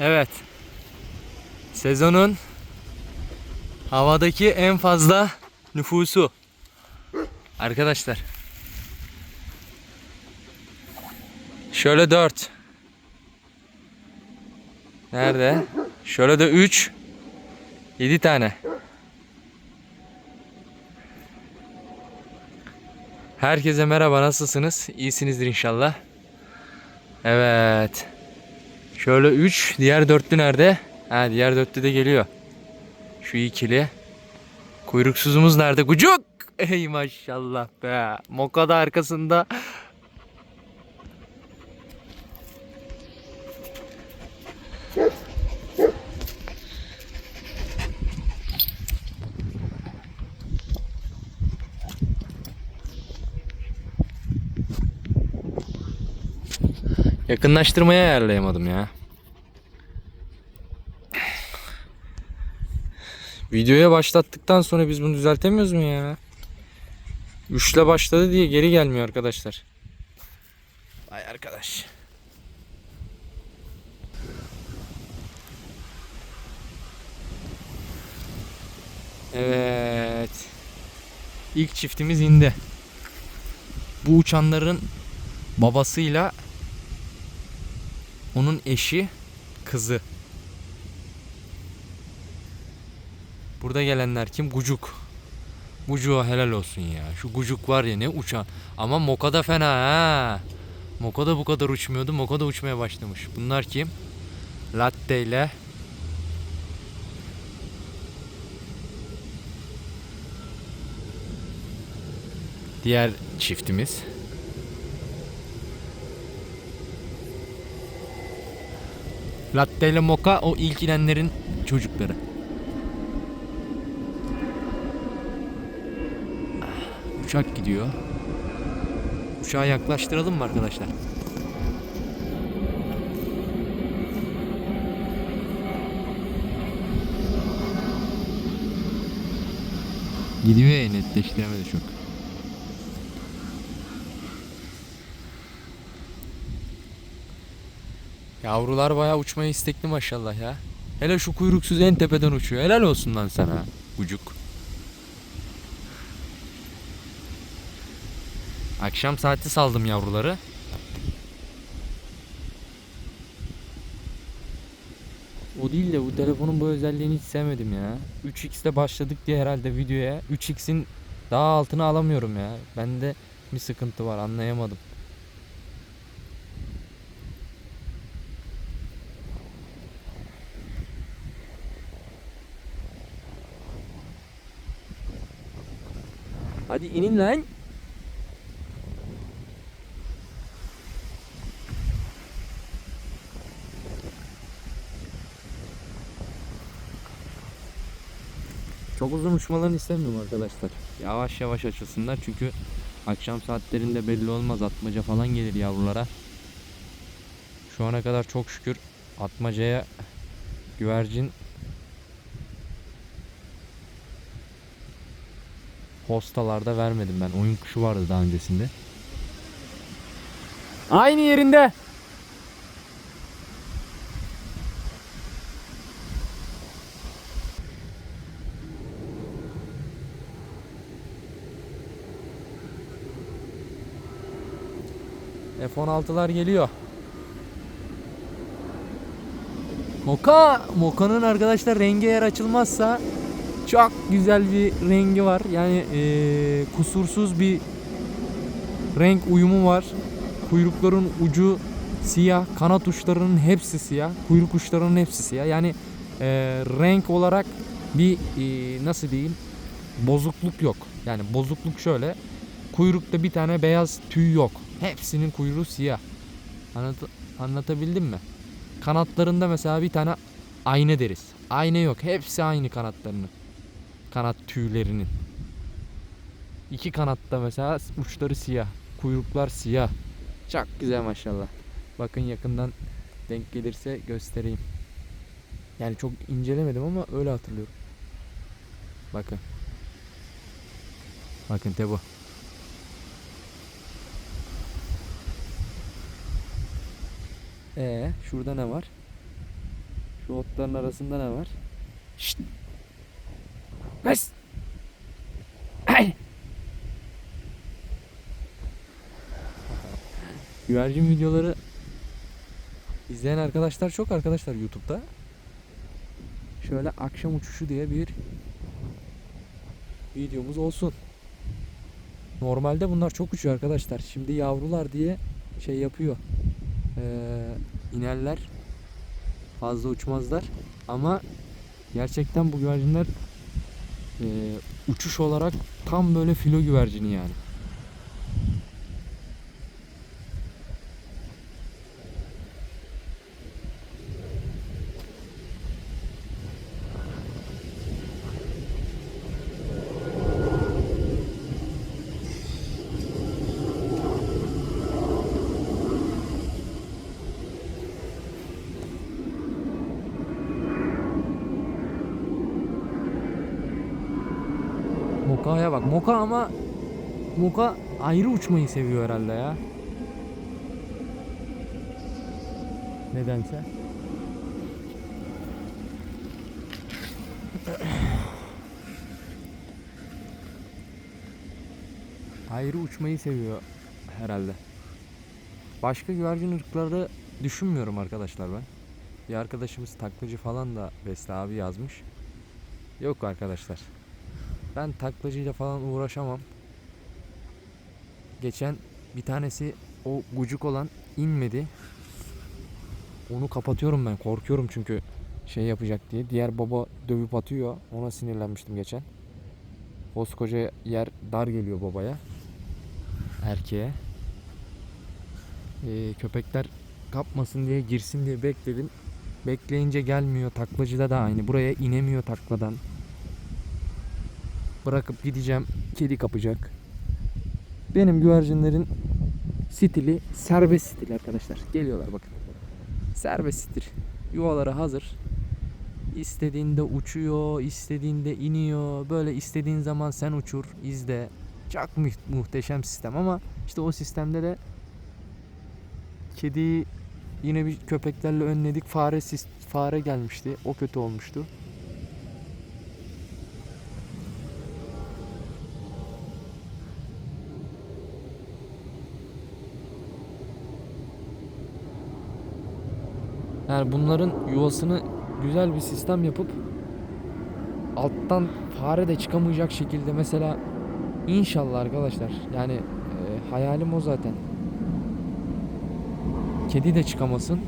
Evet. Sezonun havadaki en fazla nüfusu. Arkadaşlar. Şöyle 4. Nerede? Şöyle de 3. 7 tane. Herkese merhaba nasılsınız? İyisinizdir inşallah. Evet. Şöyle 3. Diğer dörtlü nerede? Ha diğer dörtlü de geliyor. Şu ikili. Kuyruksuzumuz nerede? Gucuk! Ey maşallah be. Moka da arkasında. Yakınlaştırmaya ayarlayamadım ya. Videoya başlattıktan sonra biz bunu düzeltemiyoruz mu ya? Üçle başladı diye geri gelmiyor arkadaşlar. Vay arkadaş. Evet. İlk çiftimiz indi. Bu uçanların babasıyla onun eşi, kızı. Burada gelenler kim? Gucuk. Gucuk'a helal olsun ya. Şu Gucuk var ya ne uçan. Ama Moka da fena ha. Moka da bu kadar uçmuyordu. Moka da uçmaya başlamış. Bunlar kim? Latte ile diğer çiftimiz. Latte ile Moka o ilk inenlerin çocukları. Uçak gidiyor. Uçağı yaklaştıralım mı arkadaşlar? Gidiyor ya netleştiremedi çok. Yavrular bayağı uçmaya istekli maşallah ya. Hele şu kuyruksuz en tepeden uçuyor. Helal olsun lan sana. Ucuk. Akşam saati saldım yavruları. O değil de bu telefonun bu özelliğini hiç sevmedim ya. 3x'te başladık diye herhalde videoya. 3x'in daha altını alamıyorum ya. Bende bir sıkıntı var anlayamadım. Hadi inin lan. Çok uzun uçmalarını istemiyorum arkadaşlar. Yavaş yavaş açılsınlar çünkü akşam saatlerinde belli olmaz atmaca falan gelir yavrulara. Şu ana kadar çok şükür atmacaya güvercin hostalarda vermedim ben. Oyun kuşu vardı daha öncesinde. Aynı yerinde. F-16'lar geliyor. Moka, Moka'nın arkadaşlar rengi eğer açılmazsa çok güzel bir rengi var. Yani eee, kusursuz bir renk uyumu var. Kuyrukların ucu siyah, kanat uçlarının hepsi siyah, kuyruk uçlarının hepsi siyah. Yani eee, renk olarak bir eee, nasıl diyeyim bozukluk yok. Yani bozukluk şöyle. Kuyrukta bir tane beyaz tüy yok. Hepsinin kuyruğu siyah. Anlat anlatabildim mi? Kanatlarında mesela bir tane ayna deriz. Ayna yok. Hepsi aynı kanatlarının. Kanat tüylerinin. İki kanatta mesela uçları siyah. Kuyruklar siyah. Çok güzel maşallah. Bakın yakından denk gelirse göstereyim. Yani çok incelemedim ama öyle hatırlıyorum. Bakın. Bakın Tebo. Ee, şurada ne var? Şu otların arasında ne var? Şşt! Kız! Ay! Güvercin videoları izleyen arkadaşlar çok arkadaşlar YouTube'da. Şöyle akşam uçuşu diye bir videomuz olsun. Normalde bunlar çok uçuyor arkadaşlar. Şimdi yavrular diye şey yapıyor. Ee, inerler. Fazla uçmazlar. Ama gerçekten bu güvercinler ee, uçuş olarak tam böyle filo güvercini yani. Moka'ya bak. Moka ama Moka ayrı uçmayı seviyor herhalde ya. Nedense. ayrı uçmayı seviyor herhalde. Başka güvercin ırkları düşünmüyorum arkadaşlar ben. Bir arkadaşımız taklacı falan da Besle abi yazmış. Yok arkadaşlar. Ben taklacıyla falan uğraşamam. Geçen bir tanesi o gucuk olan inmedi. Onu kapatıyorum ben. Korkuyorum çünkü şey yapacak diye. Diğer baba dövüp atıyor. Ona sinirlenmiştim geçen. Koskoca yer dar geliyor babaya. Erkeğe. Ee, köpekler kapmasın diye girsin diye bekledim. Bekleyince gelmiyor. Taklacıda da aynı. Buraya inemiyor takladan. Bırakıp gideceğim. Kedi kapacak. Benim güvercinlerin stili serbest stil arkadaşlar. Geliyorlar bakın. Serbest stil. Yuvaları hazır. İstediğinde uçuyor, istediğinde iniyor. Böyle istediğin zaman sen uçur, izle. Çok mu- muhteşem sistem ama işte o sistemde de kedi yine bir köpeklerle önledik. Fare fare gelmişti. O kötü olmuştu. Yani bunların yuvasını güzel bir sistem yapıp alttan fare de çıkamayacak şekilde mesela inşallah arkadaşlar yani e, hayalim o zaten. Kedi de çıkamasın.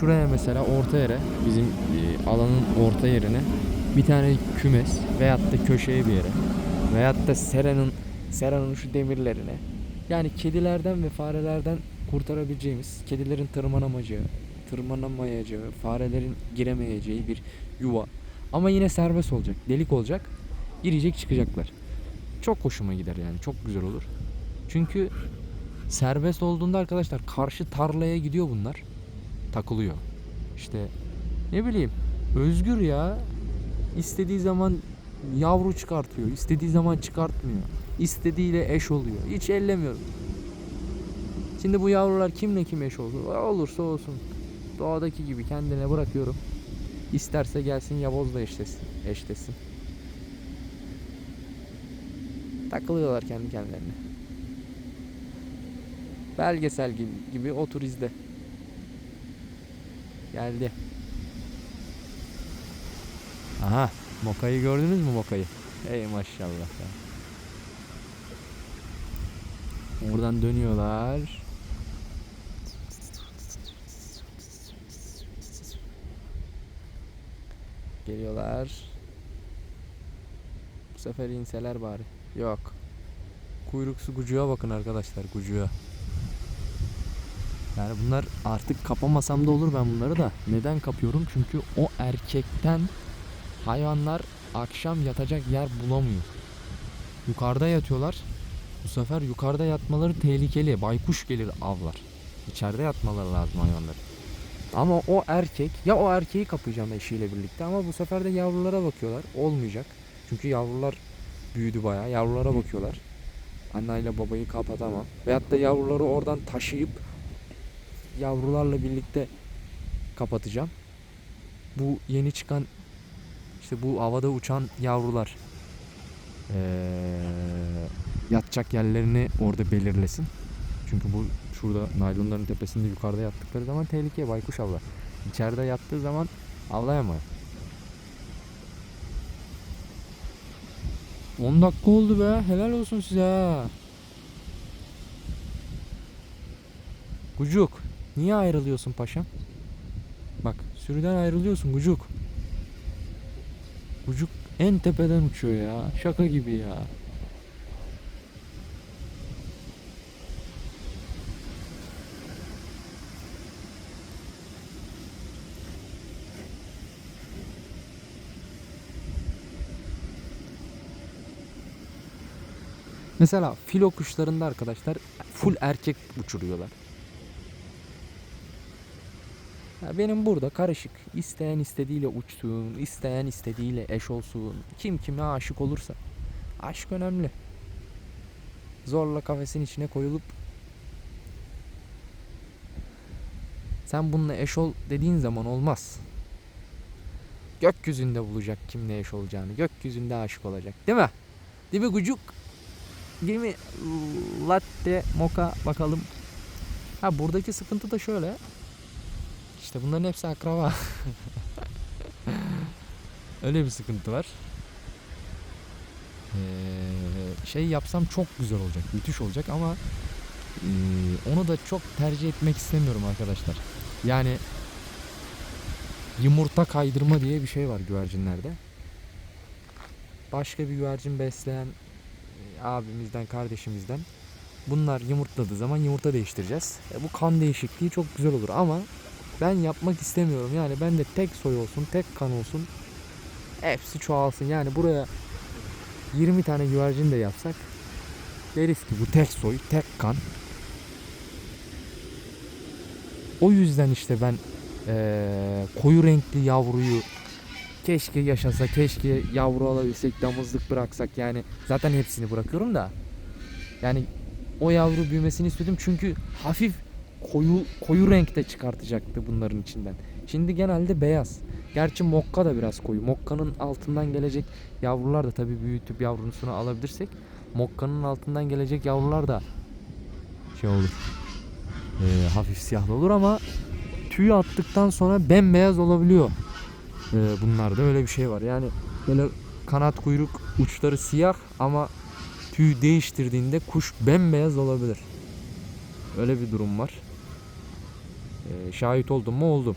Şuraya mesela orta yere bizim e, alanın orta yerine bir tane kümes veyahut da köşeye bir yere veyahut da seranın seranın şu demirlerine yani kedilerden ve farelerden kurtarabileceğimiz, kedilerin tırmanamayacağı, tırmanamayacağı, farelerin giremeyeceği bir yuva. Ama yine serbest olacak, delik olacak. Girecek çıkacaklar. Çok hoşuma gider yani, çok güzel olur. Çünkü serbest olduğunda arkadaşlar karşı tarlaya gidiyor bunlar. Takılıyor. İşte ne bileyim özgür ya. İstediği zaman yavru çıkartıyor, istediği zaman çıkartmıyor. İstediğiyle eş oluyor. Hiç ellemiyorum. Şimdi bu yavrular kimle kim eş olur? Olursa olsun. Doğadaki gibi kendine bırakıyorum. İsterse gelsin yavuzla eşlesin. eşlesin. Takılıyorlar kendi kendilerine. Belgesel gibi, gibi otur izle. Geldi. Aha, Moka'yı gördünüz mü Moka'yı? Ey maşallah. Oradan dönüyorlar. Geliyorlar. Bu sefer inseler bari. Yok. Kuyruksu gucuğa bakın arkadaşlar gucuğa. Yani bunlar artık kapamasam da olur ben bunları da. Neden kapıyorum? Çünkü o erkekten hayvanlar akşam yatacak yer bulamıyor. Yukarıda yatıyorlar. Bu sefer yukarıda yatmaları tehlikeli. Baykuş gelir avlar. İçeride yatmaları lazım hayvanların. Ama o erkek ya o erkeği kapayacağım eşiyle birlikte ama bu sefer de yavrulara bakıyorlar. Olmayacak. Çünkü yavrular büyüdü bayağı. Yavrulara bakıyorlar. Anneyle babayı kapatamam. Veyahut da yavruları oradan taşıyıp yavrularla birlikte kapatacağım. Bu yeni çıkan işte bu havada uçan yavrular ee, yatacak yerlerini orada belirlesin. Çünkü bu şurada naylonların tepesinde yukarıda yattıkları zaman tehlikeye baykuş avlar. İçeride yattığı zaman avlayamaz. 10 dakika oldu be. Helal olsun size. Gucuk. Niye ayrılıyorsun paşam? Bak sürüden ayrılıyorsun Gucuk. Gucuk en tepeden uçuyor ya. Şaka gibi ya. Mesela filo kuşlarında arkadaşlar full erkek uçuruyorlar. Ya benim burada karışık. İsteyen istediğiyle uçsun, isteyen istediğiyle eş olsun. Kim kime aşık olursa. Aşk önemli. Zorla kafesin içine koyulup sen bununla eş ol dediğin zaman olmaz. Gökyüzünde bulacak kimle eş olacağını. Gökyüzünde aşık olacak. Değil mi? Değil mi gucuk? Değil mi? Latte, moka bakalım. Ha buradaki sıkıntı da şöyle. İşte bunların hepsi akraba. Öyle bir sıkıntı var. Ee, şey yapsam çok güzel olacak, müthiş olacak ama ee, onu da çok tercih etmek istemiyorum arkadaşlar. Yani yumurta kaydırma diye bir şey var güvercinlerde. Başka bir güvercin besleyen e, abimizden, kardeşimizden bunlar yumurtladığı zaman yumurta değiştireceğiz. E, bu kan değişikliği çok güzel olur ama ben yapmak istemiyorum. Yani ben de tek soy olsun, tek kan olsun. Hepsi çoğalsın. Yani buraya 20 tane güvercin de yapsak deriz ki bu tek soy, tek kan. O yüzden işte ben eee, koyu renkli yavruyu keşke yaşasa, keşke yavru alabilsek, damızlık bıraksak. Yani zaten hepsini bırakıyorum da. Yani o yavru büyümesini istedim çünkü hafif koyu koyu renkte çıkartacaktı bunların içinden. Şimdi genelde beyaz. Gerçi mokka da biraz koyu. Mokka'nın altından gelecek yavrular da tabii büyütüp yavrusunu alabilirsek Mokka'nın altından gelecek yavrular da şey olur. Ee, hafif siyahlı olur ama tüyü attıktan sonra bembeyaz olabiliyor. Ee, bunlarda öyle bir şey var. Yani böyle kanat kuyruk uçları siyah ama tüy değiştirdiğinde kuş bembeyaz olabilir. Öyle bir durum var. Ee, şahit oldum mu oldum.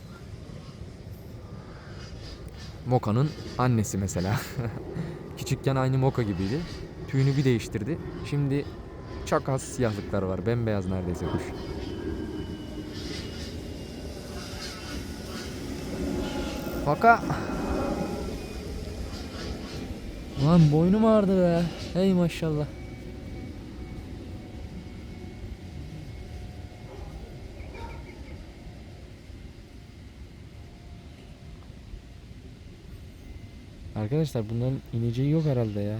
Moka'nın annesi mesela. Küçükken aynı Moka gibiydi. Tüyünü bir değiştirdi. Şimdi çok siyahlıklar var. Bembeyaz neredeyse kuş. Moka. Lan boynum ağrıdı be. Hey maşallah. Arkadaşlar bunların ineceği yok herhalde ya.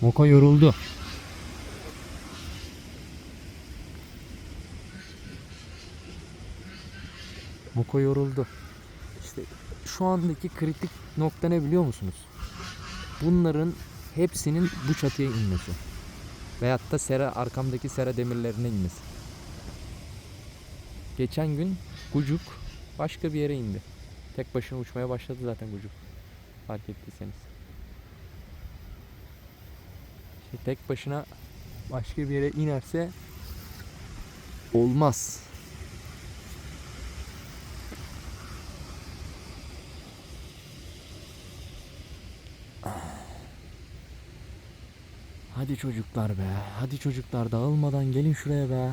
Moka yoruldu. Moka yoruldu. İşte şu andaki kritik nokta ne biliyor musunuz? Bunların hepsinin bu çatıya inmesi. Veyahut da sera arkamdaki sera demirlerine inmesi. Geçen gün Gucuk başka bir yere indi. Tek başına uçmaya başladı zaten Gucuk. Fark ettiyseniz. İşte tek başına başka bir yere inerse olmaz. Hadi çocuklar be. Hadi çocuklar dağılmadan gelin şuraya be.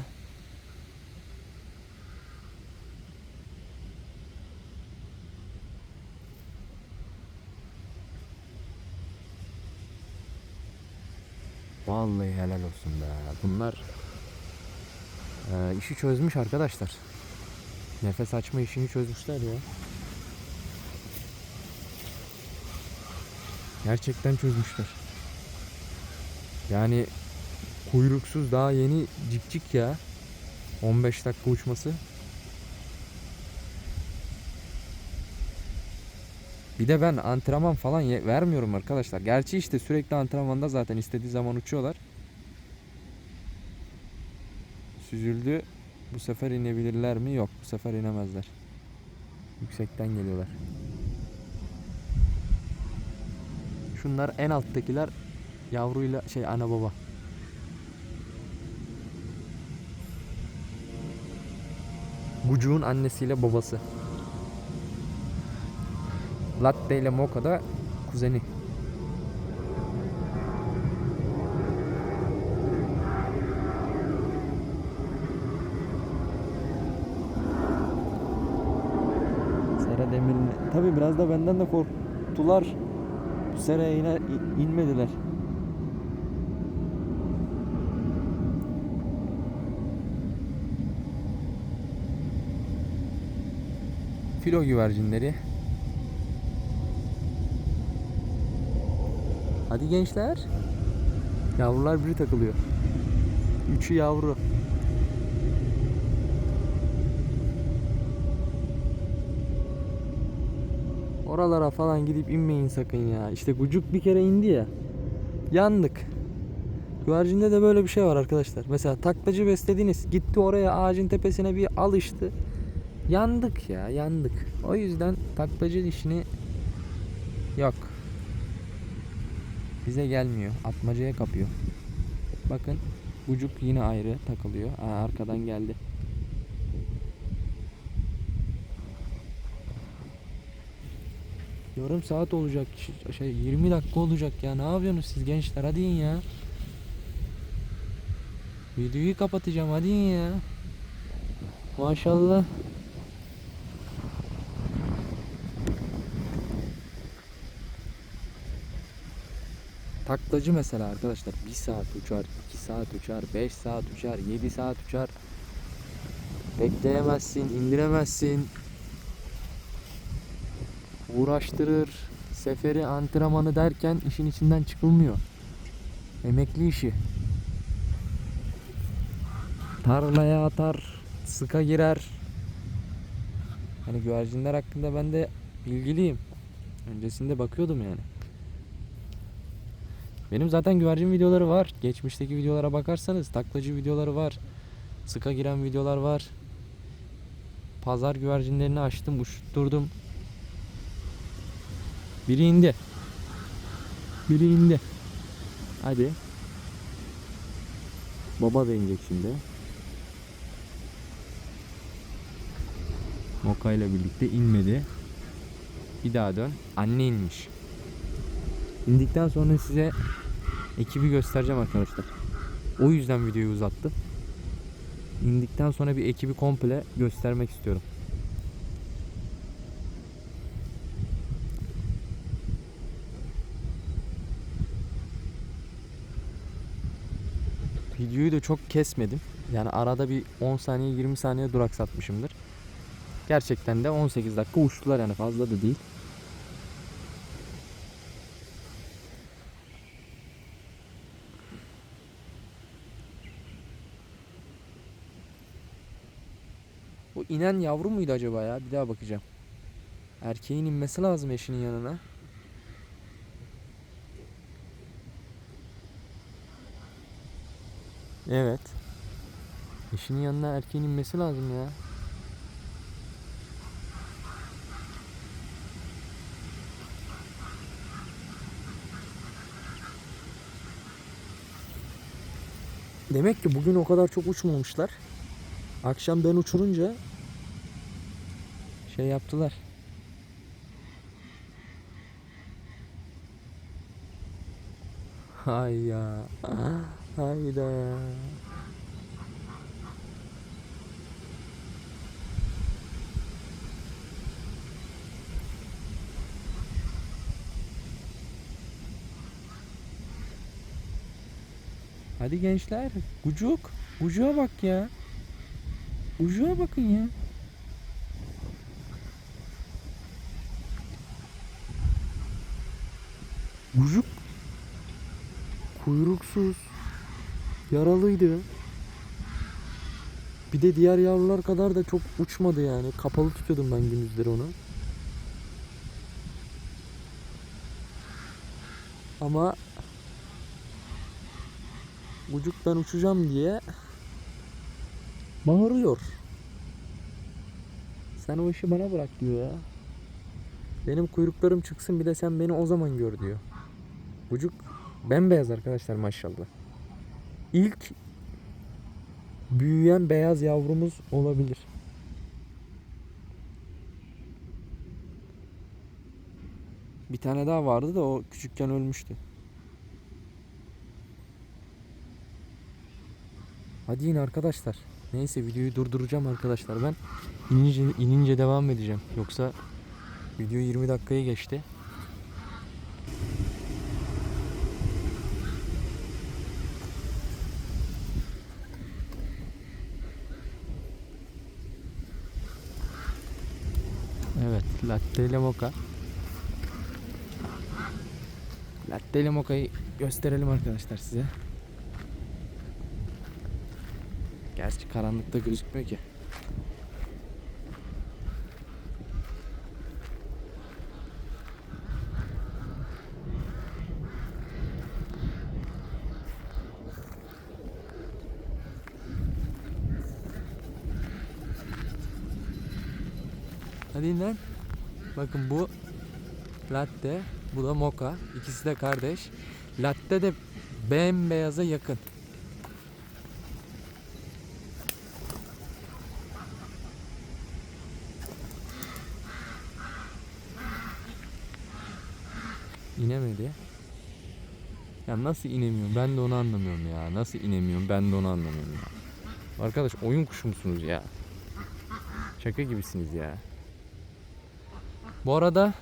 Vallahi helal olsun be. Bunlar e, işi çözmüş arkadaşlar. Nefes açma işini çözmüşler ya. Gerçekten çözmüşler. Yani kuyruksuz daha yeni cikcik ya. 15 dakika uçması. Bir de ben antrenman falan vermiyorum arkadaşlar. Gerçi işte sürekli antrenmanda zaten istediği zaman uçuyorlar. Süzüldü. Bu sefer inebilirler mi? Yok. Bu sefer inemezler. Yüksekten geliyorlar. Şunlar en alttakiler yavruyla şey ana baba. Gucuğun annesiyle babası. Latte ile Mocha da kuzeni. Sera Demir'in tabi biraz da benden de korktular. Bu seraya yine inmediler. Filo güvercinleri. Hadi gençler. Yavrular biri takılıyor. Üçü yavru. Oralara falan gidip inmeyin sakın ya. İşte gucuk bir kere indi ya. Yandık. Güvercinde de böyle bir şey var arkadaşlar. Mesela taklacı beslediniz. Gitti oraya ağacın tepesine bir alıştı. Yandık ya yandık. O yüzden taklacı işini yok. Bize gelmiyor. Atmacaya kapıyor. Bakın ucuk yine ayrı takılıyor. Aa, arkadan geldi. Yarım saat olacak. Şey 20 dakika olacak ya. Ne yapıyorsunuz siz gençler? Hadi ya. Videoyu kapatacağım. Hadi ya. Maşallah. Taklacı mesela arkadaşlar 1 saat uçar, 2 saat uçar, 5 saat uçar, 7 saat uçar. Bekleyemezsin, indiremezsin. Uğraştırır. Seferi, antrenmanı derken işin içinden çıkılmıyor. Emekli işi. Tarlaya atar, sıka girer. Hani güvercinler hakkında ben de bilgiliyim. Öncesinde bakıyordum yani. Benim zaten güvercin videoları var. Geçmişteki videolara bakarsanız taklacı videoları var. Sıka giren videolar var. Pazar güvercinlerini açtım, uçturdum. Biri indi. Biri indi. Hadi. Baba da inecek şimdi. Moka ile birlikte inmedi. Bir daha dön. Anne inmiş. İndikten sonra size ekibi göstereceğim arkadaşlar. O yüzden videoyu uzattım. İndikten sonra bir ekibi komple göstermek istiyorum. Videoyu da çok kesmedim. Yani arada bir 10 saniye 20 saniye duraksatmışımdır. Gerçekten de 18 dakika uçtular yani fazla da değil. Bu inen yavru muydu acaba ya? Bir daha bakacağım. Erkeğin inmesi lazım eşinin yanına. Evet. Eşinin yanına erkeğin inmesi lazım ya. Demek ki bugün o kadar çok uçmamışlar. Akşam ben uçurunca şey yaptılar. Hay ya. Hayda. Hadi gençler. Ucuk. Ucuğa bak ya. Ucuğa bakın ya. Ucuk Kuyruksuz. Yaralıydı. Bir de diğer yavrular kadar da çok uçmadı yani. Kapalı tutuyordum ben gündüzleri onu. Ama ucuktan uçacağım diye bağırıyor. Sen o işi bana bırak diyor ya. Benim kuyruklarım çıksın bir de sen beni o zaman gör diyor. Ucuk bembeyaz arkadaşlar maşallah. İlk büyüyen beyaz yavrumuz olabilir. Bir tane daha vardı da o küçükken ölmüştü. Hadi in arkadaşlar. Neyse videoyu durduracağım arkadaşlar ben. İnince, inince devam edeceğim. Yoksa video 20 dakikayı geçti. Evet, latte ile mocha. Latte ile mocha'yı gösterelim arkadaşlar size. Gerçi karanlıkta gözükmüyor ki. Hadi in. Bakın bu latte, bu da mocha. İkisi de kardeş. Latte de bembeyaza yakın. İnemedi. Ya nasıl inemiyorum? Ben de onu anlamıyorum ya. Nasıl inemiyorum? Ben de onu anlamıyorum ya. Arkadaş oyun kuşu musunuz ya? Şaka gibisiniz ya. Bu arada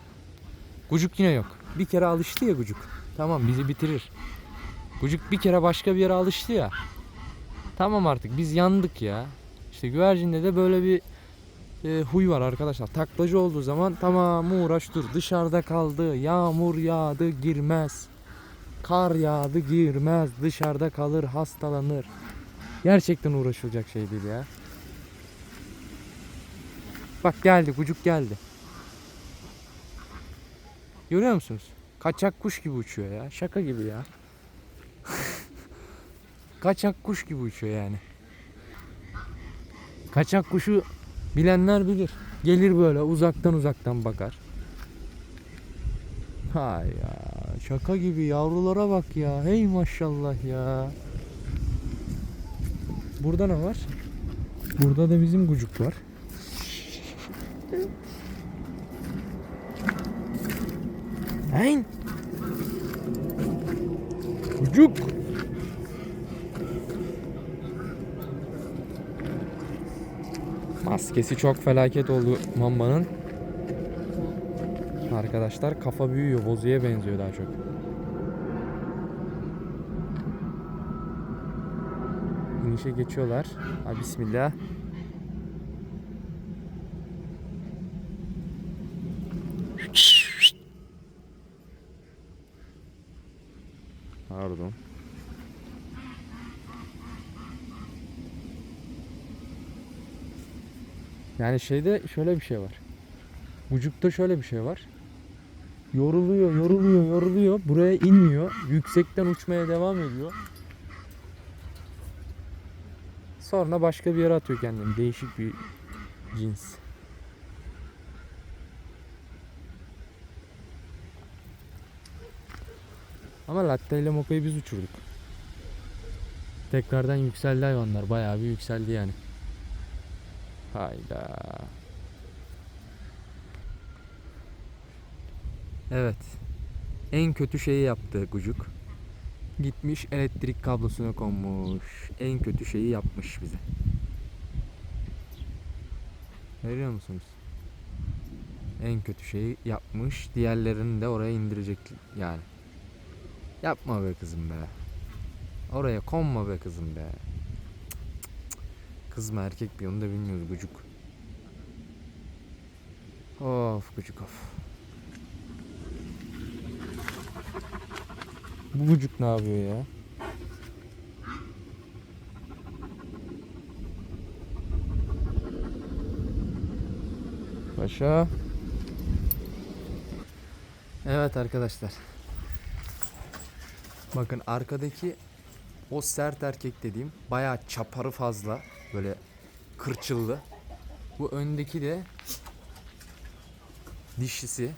Gucuk yine yok. Bir kere alıştı ya Gucuk. Tamam bizi bitirir. Gucuk bir kere başka bir yere alıştı ya. Tamam artık biz yandık ya. İşte güvercinde de böyle bir e, huy var arkadaşlar. Taklacı olduğu zaman tamam uğraş dur. Dışarıda kaldı. Yağmur yağdı girmez. Kar yağdı girmez. Dışarıda kalır hastalanır. Gerçekten uğraşılacak şey değil ya. Bak geldi kucuk geldi. Görüyor musunuz? Kaçak kuş gibi uçuyor ya. Şaka gibi ya. Kaçak kuş gibi uçuyor yani. Kaçak kuşu bilenler bilir. Gelir böyle uzaktan uzaktan bakar. Hay ya şaka gibi yavrulara bak ya. Hey maşallah ya. Burada ne var? Burada da bizim gucuk var. Hein? Gucuk. Maskesi çok felaket oldu Mamba'nın. Arkadaşlar kafa büyüyor. Bozuya benziyor daha çok. İnişe geçiyorlar. Ha, bismillah. Pardon. Yani şeyde şöyle bir şey var. Bucukta şöyle bir şey var. Yoruluyor, yoruluyor, yoruluyor. Buraya inmiyor. Yüksekten uçmaya devam ediyor. Sonra başka bir yere atıyor kendini. Değişik bir cins. Ama latte ile mokayı biz uçurduk. Tekrardan yükseldi hayvanlar. Bayağı bir yükseldi yani. Hayda. Evet. En kötü şeyi yaptı Gucuk. Gitmiş elektrik kablosuna konmuş. En kötü şeyi yapmış bize. Görüyor musunuz? En kötü şeyi yapmış. Diğerlerini de oraya indirecek yani. Yapma be kızım be. Oraya konma be kızım be. Kız mı erkek mi onu da bilmiyoruz Gucuk. Of Gucuk of. Bu bucuk ne yapıyor ya? Paşa. Evet arkadaşlar. Bakın arkadaki o sert erkek dediğim bayağı çaparı fazla. Böyle kırçıllı. Bu öndeki de dişisi.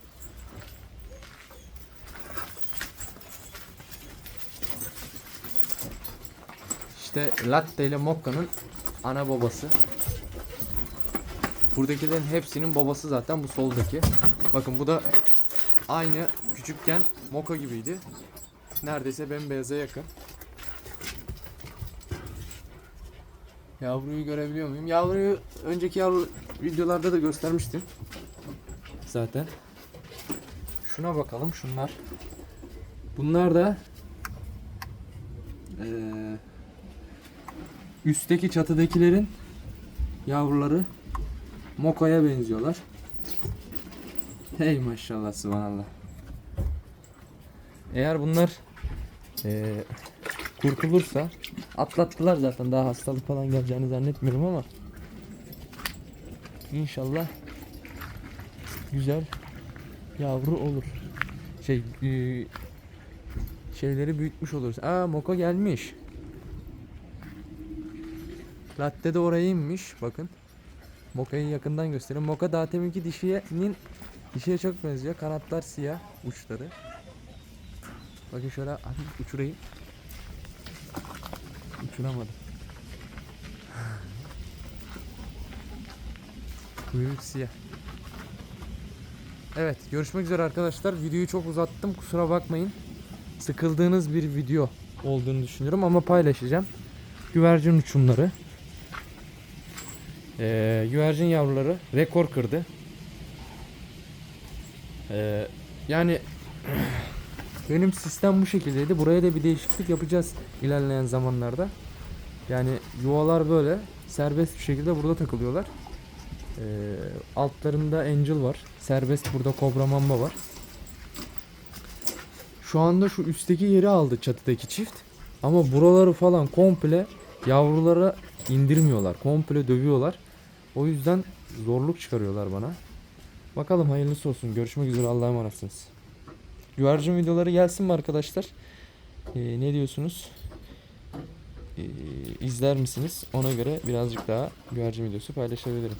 İşte Latte ile Mokka'nın ana babası. Buradakilerin hepsinin babası zaten bu soldaki. Bakın bu da aynı küçükken Moka gibiydi. Neredeyse bembeyaza yakın. Yavruyu görebiliyor muyum? Yavruyu önceki yavru videolarda da göstermiştim. Zaten. Şuna bakalım şunlar. Bunlar da eee üstteki çatıdakilerin yavruları Moka'ya benziyorlar. Hey maşallah subhanallah. Eğer bunlar eee, kurtulursa atlattılar zaten daha hastalık falan geleceğini zannetmiyorum ama inşallah güzel yavru olur. Şey eee, şeyleri büyütmüş oluruz. Aa Moka gelmiş. Latte de oraya inmiş. Bakın. Moka'yı yakından göstereyim. Moka daha teminki dişinin dişiye çok benziyor. Kanatlar siyah. Uçları. Bakın şöyle hafif uçurayım. Uçuramadım. Kuyruk siyah. Evet görüşmek üzere arkadaşlar. Videoyu çok uzattım. Kusura bakmayın. Sıkıldığınız bir video olduğunu düşünüyorum ama paylaşacağım. Güvercin uçumları. Ee, güvercin yavruları rekor kırdı. Ee, yani benim sistem bu şekildeydi. Buraya da bir değişiklik yapacağız ilerleyen zamanlarda. Yani yuvalar böyle serbest bir şekilde burada takılıyorlar. Ee, altlarında Angel var. Serbest burada Cobra Mamba var. Şu anda şu üstteki yeri aldı çatıdaki çift. Ama buraları falan komple yavrulara indirmiyorlar. Komple dövüyorlar. O yüzden zorluk çıkarıyorlar bana. Bakalım hayırlısı olsun. Görüşmek üzere. Allah'a emanetsiniz. Güvercin videoları gelsin mi arkadaşlar? Ee, ne diyorsunuz? Ee, izler misiniz? Ona göre birazcık daha güvercin videosu paylaşabilirim.